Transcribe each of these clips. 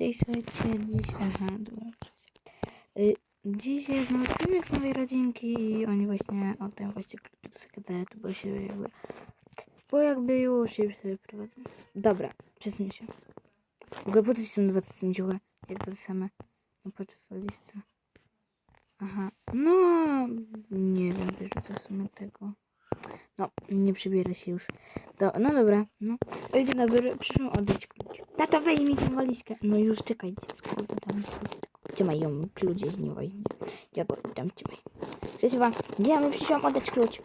Witaj, słuchajcie, dziś... Aha, dobra. Y, jest nowy filmik z nowej rodzinki i oni właśnie oddają właśnie klucz do sekretariatu, bo się jakby... Bo jakby już się sobie prowadzą. Dobra, przesuń się. W ogóle po co ci są dwa te ciuchy? Jak to same? W listę. Aha, no... Nie wiem, wyrzucę w sumie tego. No, nie przybiera się już. Do, no dobra, no. Ej, dzień dobry, przyszłam oddać klucz. Tato, weź mi tę walizkę. No już czekaj, dziecko, to tam. Trzymaj ją, klucz gdzieś nie weźmie. Ja go tam trzymaj. Ja mi przyszłam oddać klucz.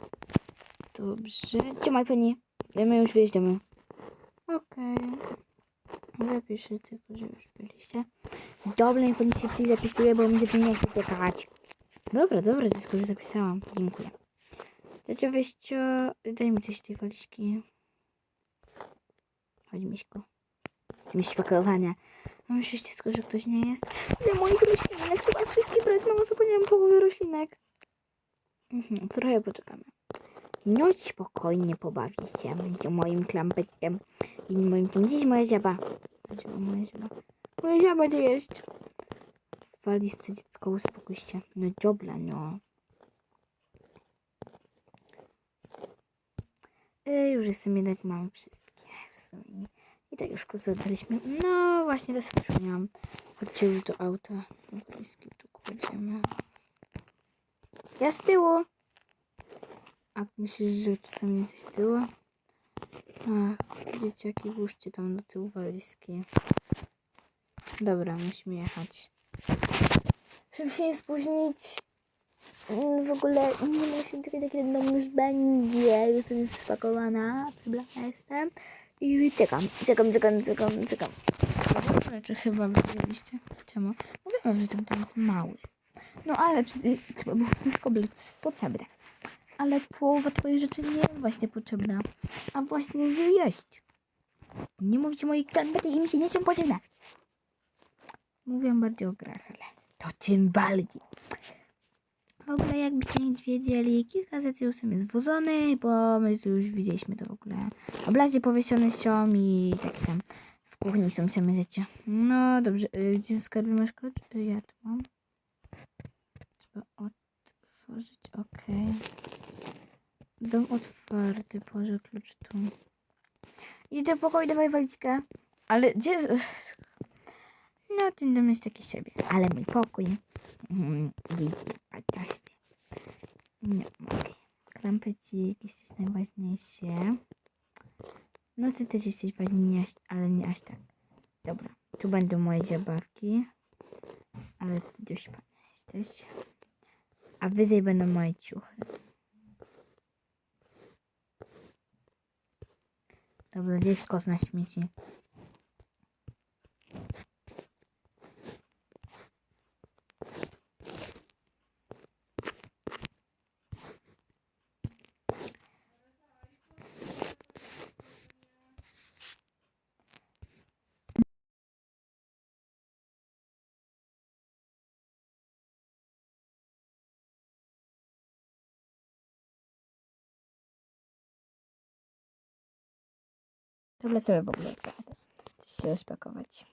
Dobrze, trzymaj pani. My już wyjeżdżamy. Okej. Zapiszę tylko, że już byliście. Dobra, niech pani się zapisuje, bo mi nie chce czekać. Dobra, dobra, dziecko, już zapisałam. Dziękuję. Tacie wyjścia, daj mi coś tej walizki. Chodź, Miśko. Z tymi spakowania. Mam jeszcze dziecko, że ktoś nie jest. Ile moich roślinek? Trzeba wszystkie brać. Mamo, zapomniałam połowy roślinek. Mhm, trochę poczekamy. No spokojnie pobawi się z moim klampeczkiem i moim tym. Gdzieś moja ziaba? Moja ziaba? Moja ziaba gdzie jest? Walizce dziecko, uspokój się. No dobra, no. Y, już jestem jednak, mam wszystkie w sumie. I tak już oddaliśmy. No właśnie, to sobie przypomniałam. Chodźcie już do auta. Walizki tu kładziemy. Ja z tyłu. A myślisz, że czasami jesteś z tyłu? Ach, dzieciaki, włóżcie tam do tyłu walizki. Dobra, musimy jechać. Żeby się nie spóźnić. Mm, W ogóle nie mogę się doczekać, kiedy dom już będzie. Jestem już spakowana, przyblana jestem. I czekam, czekam, czekam, czekam, czekam. Czy chyba widzieliście? Czemu? Mówiłam, że ten jest mały. No ale przecież chyba było tylko jest potrzebne. Ale połowa twojej rzeczy nie jest właśnie potrzebna. A właśnie, jest. Nie mówcie moich kalbety, im się nie są potrzebne. Mówię bardziej o grach, ale to tym bardziej. W ogóle jakbyście nie wiedzieli, kilka zet już są jest zwożony, bo my tu już widzieliśmy to w ogóle. Oblazie powiesione są i takie tam w kuchni są same rzeczy. No dobrze, y, gdzie skarby masz klucz? Y, Ja tu mam. Trzeba otworzyć, okej. Dom otwarty, położę klucz tu. I do pokoju, dawaj walizkę. Ale gdzie... No, ten dom jest taki sobie, ale mój pokój. Mm, fantastycznie. No, okej. Klampecik, jesteś najważniejszy. No, ty też jesteś ważniejszy, ale nie aż tak. Dobra, tu będą moje zabawki. Ale ty dość pan jesteś. A wyżej będą moje ciuchy. Dobra, gdzie jest kos na śmieci? Dobra, sobie w ogóle. Coś się rozpakować.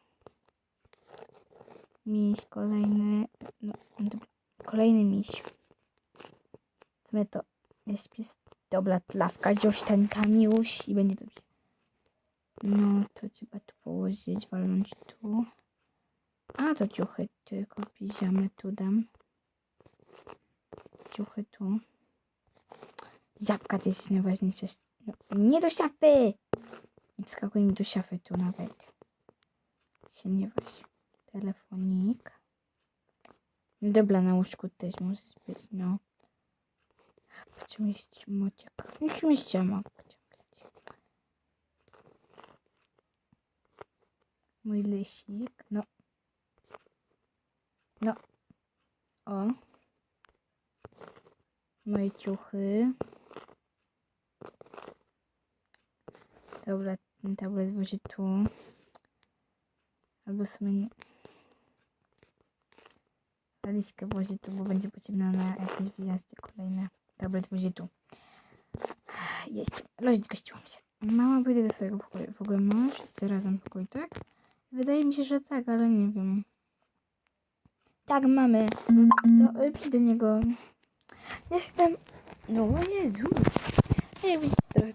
Miś kolejny. No, dobra. Kolejny miś. Sumie to jest pies. Dobra, tlawka z ośtankami już i będzie dobrze. No, to trzeba tu położyć, walnąć tu. A, to ciuchy tylko piżamy tu dam. Ciuchy tu. Zapka to jest najważniejsze. No, nie do szafy! Nie wskakuj mi do szafy tu nawet. Się nie waż. Telefonik. Dobra, na łóżku też może być, no. Będziemy jeść mociek. Musimy jeść mok. Mój lysik, no. No. O. Moje ciuchy. Dobra, ten tablet włożę tu. Albo w sumie nie. Walizkę włożę tu, bo będzie potrzebna na jakieś wyjazdy kolejne. Tablet włożę tu. Jest. Loź gościłam się. Mama pójdę do swojego pokoju. W ogóle mamy wszyscy razem pokój, tak? Wydaje mi się, że tak, ale nie wiem. Tak, mamy. To y, do niego. Ja się tam... No Jezu. Nie widzicie trochę.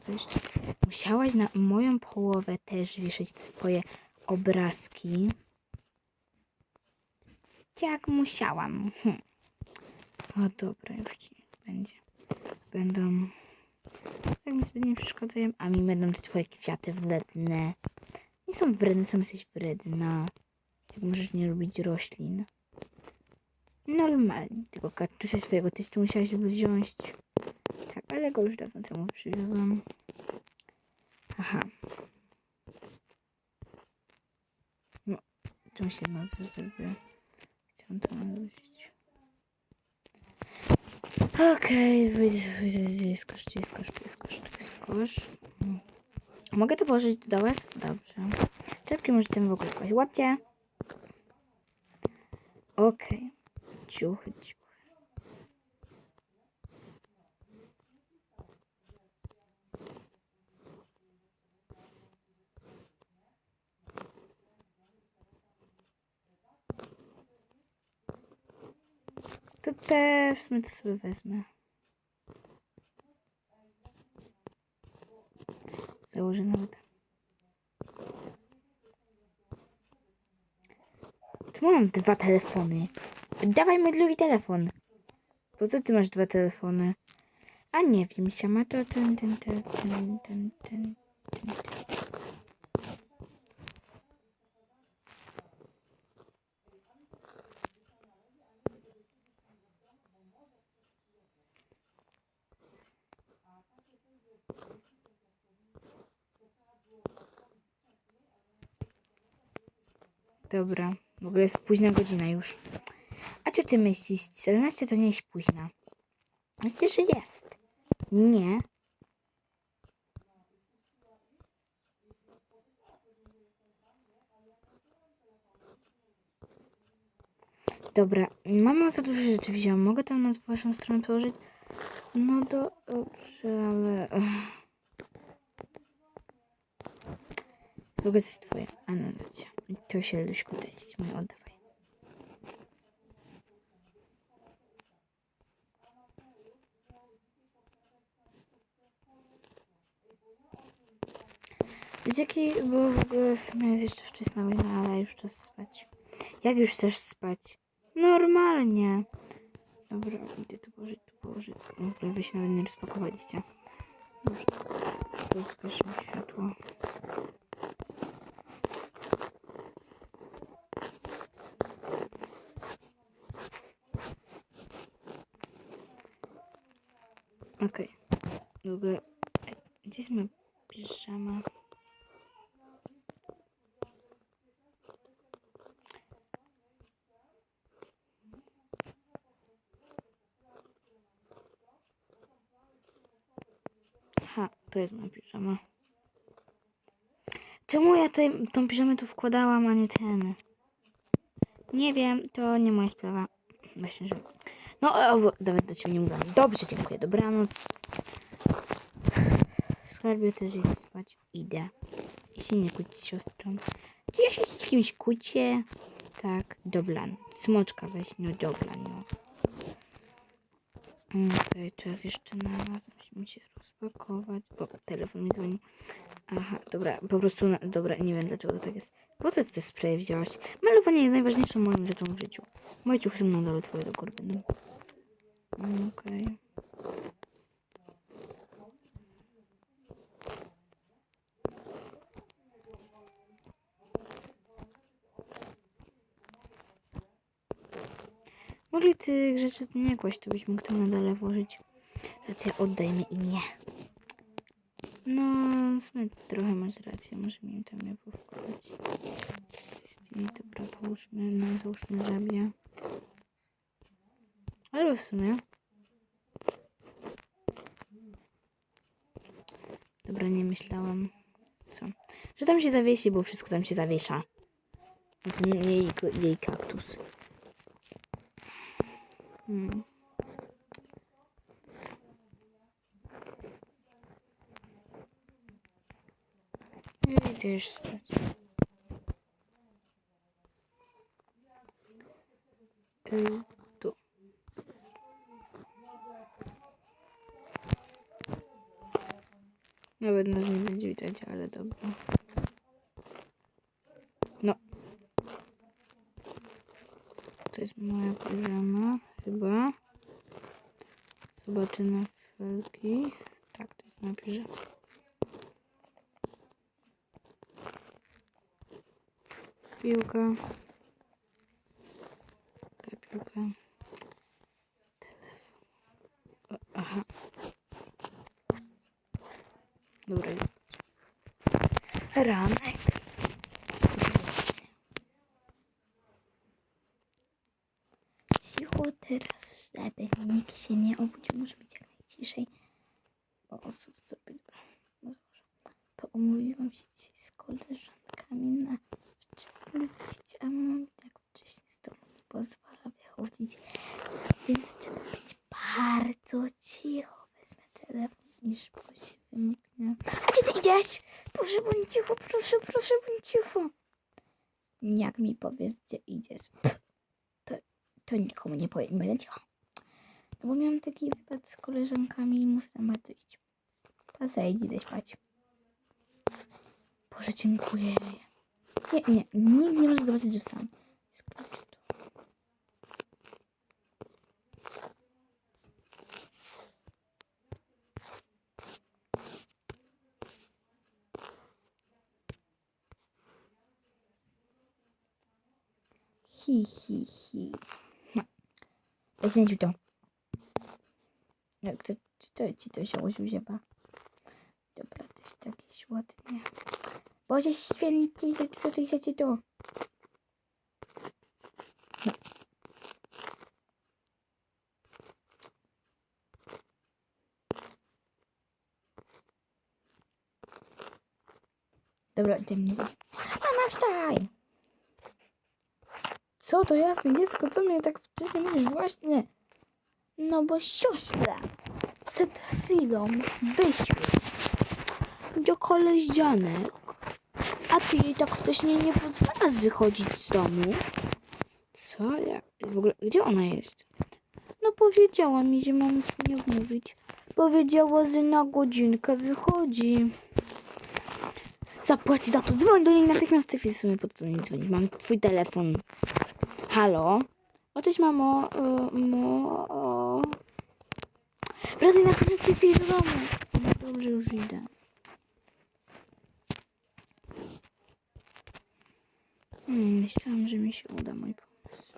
Musiałaś na moją połowę też wieszać swoje obrazki. Jak musiałam. Hm. O dobra, już ci będzie. Będą... Tak mi zbyt nie przeszkadzają. A mi będą te twoje kwiaty wredne. Nie są wredne, sam jesteś wredna. Jak możesz nie lubić roślin. Normalnie. Tylko kaktusa swojego testu musiałaś wziąć. Tak, ale go już dawno temu przywiozłam. Aha. No, to się nazywa sobie. Chciałam to narzucić. Okej, wyjdę, wyjdę, gdzie jest kosz, gdzie jest kosz, gdzie jest kosz, tu jest kosz. Mogę to położyć do was? Dobrze. Czepki może tym w ogóle kłaść. Łapcie. Okej. Ciuchy, ciuchy. To też w sumie to sobie wezmę. Założę nawet. Czemu mam dwa telefony? Dawaj mój drugi telefon. Po co ty masz dwa telefony? A nie wiem, siama to ten, ten, ten, ten, ten, ten, ten, ten. Dobra, w ogóle jest późna godzina już. Co ty myślisz? 14 to nie jest późna. Myślisz, że jest? Nie. Dobra, mama za dużo rzeczy wzięła. Mogę tam na waszą stronę położyć? No to dobrze, ale... Ogóle to jest twoje. A no. To się Luśku dać. Mój oddawaj. Dzieciaki, bo w ogóle w sumie jest jeszcze wczesna godzina, ale już czas spać. Jak już chcesz spać? Normalnie. Dobra, idę tu położyć, tu położyć. W ogóle wy się nawet nie rozpakowaliście. Dobrze. Rozgaszmy światło. Okej. W ogóle... Gdzie jest moja piżama? Aha, to jest moja piżama. Czemu ja tutaj, tą piżamę tu wkładałam, a nie ten? Nie wiem, to nie moja sprawa. Właśnie, że... No, o, nawet do ciebie nie mówiłam. Dobrze, dziękuję. Dobranoc. W skarbie też idę spać. Idę. I się nie kłócić z siostrą. Czy ja się z kimś kłócię? Tak, doblan. Smoczka weź, no doblan, no. Mm, Tutaj czas jeszcze na nas. Musimy się rozpakować, bo telefon mi dzwoni. Aha, dobra, po prostu, na, dobra, nie wiem dlaczego to tak jest. Po co ty te spreje wzięłaś? Malowanie jest najważniejszą moją rzeczą w życiu. Moje ciuchy na dole, twoje do góry będą. Mm, Okej. Mogli tych rzeczy nie kłaść, to byś mógł tam na włożyć. Racja, oddajmy im je. No, trochę masz rację, może mi tam je powkładać. Dobra, połóżmy, no załóżmy żabie. Albo w sumie. Dobra, nie myślałam. Co? Że tam się zawiesi, bo wszystko tam się zawiesza. Jej, jej kaktus. Hmm. Idę już spać. Yy, tu. Nawet nas nie będzie widać, ale dobra. No. To jest moja piżama, chyba. Zobaczę na wszelkich. Tak, to jest moja piżama. Piłka. Ta piłka. Telefon. Aha. Dobra, jest. Ranek. Cicho teraz, żeby nikt się nie obudził. Może być jak najciszej. O co zrobić? No dobrze. Pomówiłam się z koleżankami na wczesne wyjście, a mama mi tak wcześnie z domu nie pozwala wychodzić. Więc trzeba być bardzo cicho. Wezmę telefon i szybko się wymknę. A gdzie ty idziesz? Proszę bądź cicho, proszę, proszę bądź cicho. Jak mi powiesz, gdzie idziesz, to, to nikomu nie powiem, będę cicho. No bo miałam taki wypad z koleżankami i muszę bardzo iść. To zajdź, idę spać. Boże, dziękuję. Nie, nie, nikt nie może zobaczyć, że sam. Jest klucz tu. Hi, hi, hi. Weź to. Jak to, to ci to się uzięba. Dobra, też takie ładnie. Boże święty, za dużo tych rzeczy to. Dobra, ty mnie. Mama, wstaj! Co to jasne dziecko, co mnie tak wcześnie mówisz? Właśnie. No bo siostra przed chwilą wyszła do koleżanek, ty jej tak wcześnie nie pozwalasz wychodzić z domu. Co? Ja, w ogóle, gdzie ona jest? No powiedziała mi, że mam nie mówić. Powiedziała, że na godzinkę wychodzi. Zapłaci za to. Dzwoń do niej natychmiast. Ty w sumie po co do niej dzwonić? Mam twój telefon. Halo? O, cześć mamo. Y, mo... o. Wracaj natychmiast ty do domu. Dobrze, już idę. Hmm, myślałam, że mi się uda mój pomysł.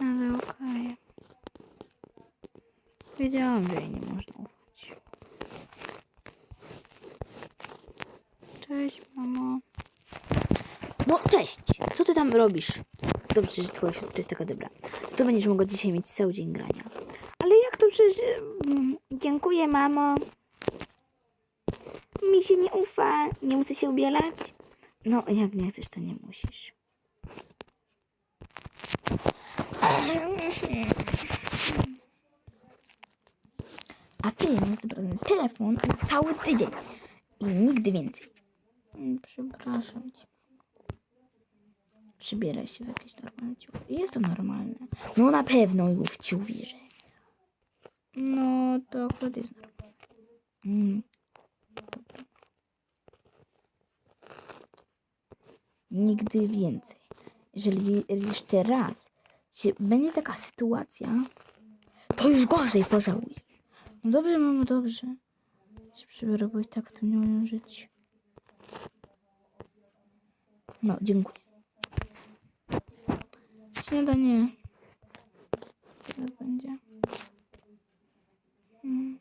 Ale okej. Wiedziałam, że jej nie można ufać. Cześć, mamo. No, cześć! Co ty tam robisz? Dobrze, że twoja siostra jest taka dobra. Co to będziesz mogła dzisiaj mieć cały dzień grania? Ale jak to przecież... mm, Dziękuję, mamo. Mi się nie ufa. Nie muszę się ubierać. No, jak nie chcesz, to nie musisz. A ty masz zabrany telefon na cały tydzień. I nigdy więcej. Mm, Przepraszam cię. Przybieraj się w jakieś normalne ciuchy. Jest to normalne. No na pewno już ci uwierzę. No, to akurat jest normalne. Mm. Dobra. Nigdy więcej. Jeżeli jeszcze raz będzie taka sytuacja, to już gorzej pożałujesz. No dobrze, mamo, dobrze. Się przybiorę, bo i tak w tym nie umiem żyć. No, dziękuję. Śniadanie. Zaraz będzie. Mm.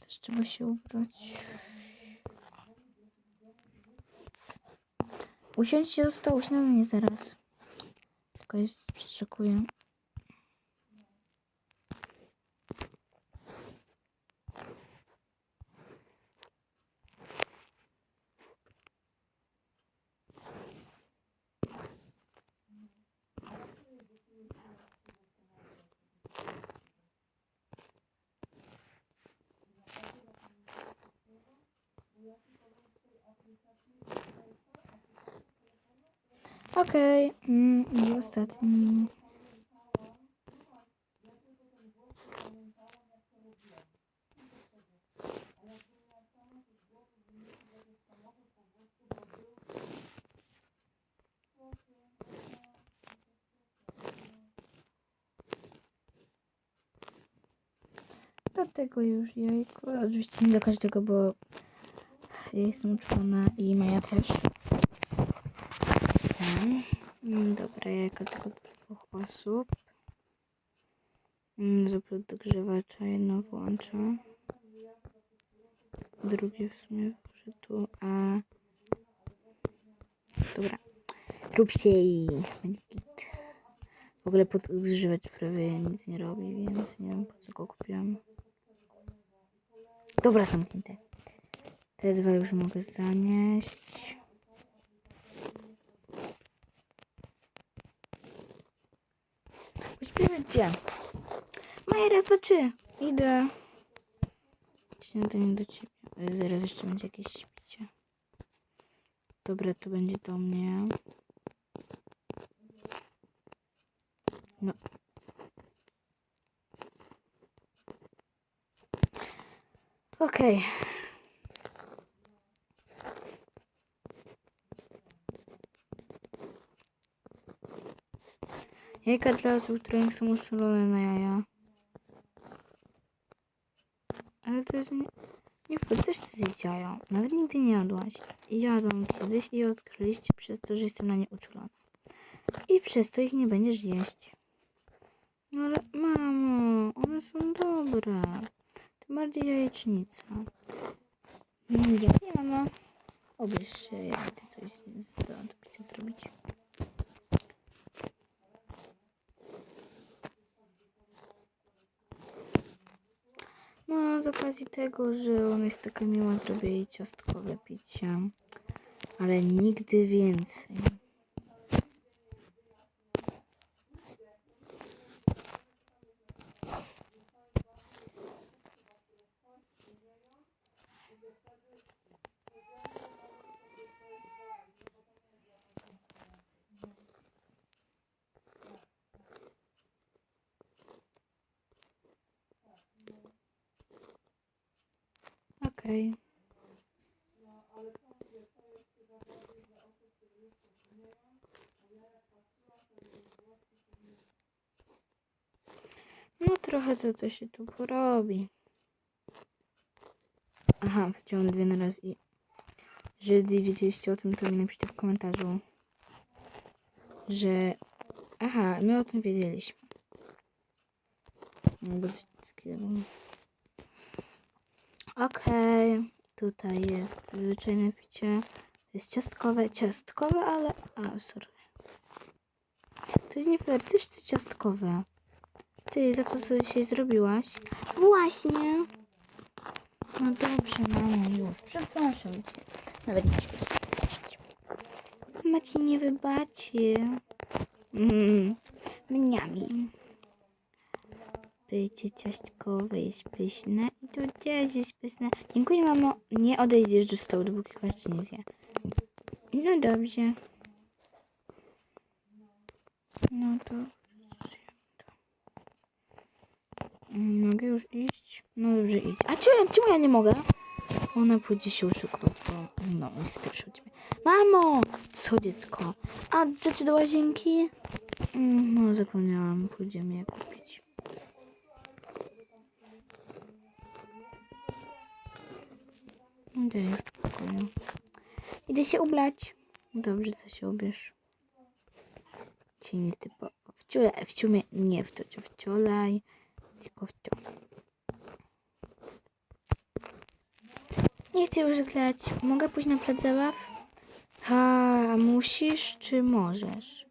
Też trzeba się ubrać. Usiądźcie do stołu, śniadanie zaraz. Tylko jest, przyczekuję. Okej, mm, i ostatni. Do tego już jajko. Oczywiście nie do każdego, bo ja jestem uczulona i Maja też. Sam. Jajko tylko dwóch osób. Mm, Zupę do grzewacza jedno włączę. Drugie w sumie tu, a... Dobra. Rób się i będzie git. W ogóle podgrzewacz prawie nic nie robi, więc nie wiem po co go kupiłam. Dobra, zamknięte. Te dwa już mogę zanieść. Gdzie? Maja, raz, dwa, trzy. Idę. Śniadanie do ciebie. Zaraz jeszcze będzie jakieś śpicie. Dobra, to będzie do mnie. No. Okej. Jajka dla osób, które nie są uszczulone na jaja. Ale to jest nie... Nie chcesz zjeść jaja. Nawet nigdy nie jadłaś. Jadłam kiedyś i odkryliście przez to, że jestem na nie uczulona. I przez to ich nie będziesz jeść. No ale mamo, one są dobre. Tym bardziej jajecznica. Mm, Dziękuję mamo. Obierz się, ja idę coś z do picia zrobić. No, z okazji tego, że ona jest taka miła, zrobię jej ciastkowe picie. Ale nigdy więcej. Okej. No trochę to, co się tu porobi. Aha, wciąłem dwie na raz i... Jeżeli wiedzieliście o tym, to mi napiszcie w komentarzu, że... Aha, my o tym wiedzieliśmy. Bo coś takiego. Okej, tutaj jest zwyczajne picie. To jest ciastkowe, ciastkowe, ale... A, sorry. To jest nie fair, też chcę ciastkowe. Ty, za co co dzisiaj zrobiłaś? Właśnie. No dobrze, mamo, już. Przepraszam cię. Nawet nie musimy przepraszać. Mama ci nie wybaczy. Mm, mniami. Bycie ciastkowe jest pyszne to też jest pyszne. Dziękuję, mamo. Nie odejdziesz do stołu, dopóki każdy nie zje. No dobrze. No to... Mogę już iść? No dobrze, idź. A czemu, czemu ja nie mogę? Ona pójdzie się oszukiwać, bo no, też u ciebie. Mamo! Co dziecko? A rzeczy do łazienki? Mm, No zapomniałam, pójdziemy je Idę już w pokoju. Idę się ubrać. Dobrze, to się ubierz. Cię nie typowo. Wciule, wciumie, nie w to, co wciolaj, tylko w to. Nie chcę już grać. Mogę pójść na plac zabaw? Ha, musisz czy możesz?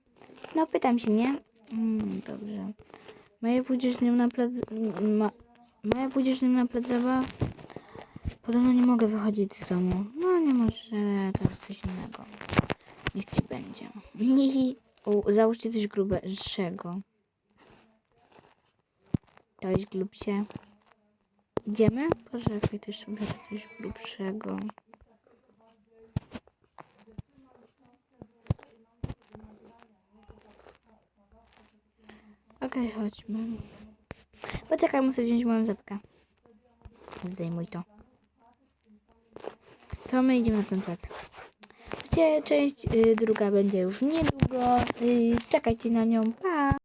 No pytam się, nie? Mm, dobrze. Maja pójdziesz z nią na plac... Ma... Maja pójdziesz z nią na plac zabaw? Podobno nie mogę wychodzić z domu. No nie może, to jest coś innego. Niech ci będzie. Nie, u, załóżcie coś grubszego. To jest grubsze. Idziemy? Poczekaj, też ubiorę coś grubszego. Okej, okay, chodźmy. Poczekaj, muszę wziąć moją zapkę. Zdejmuj to. To my idziemy na ten plac. Gdzie część y, druga będzie już niedługo. Y, czekajcie na nią. Pa!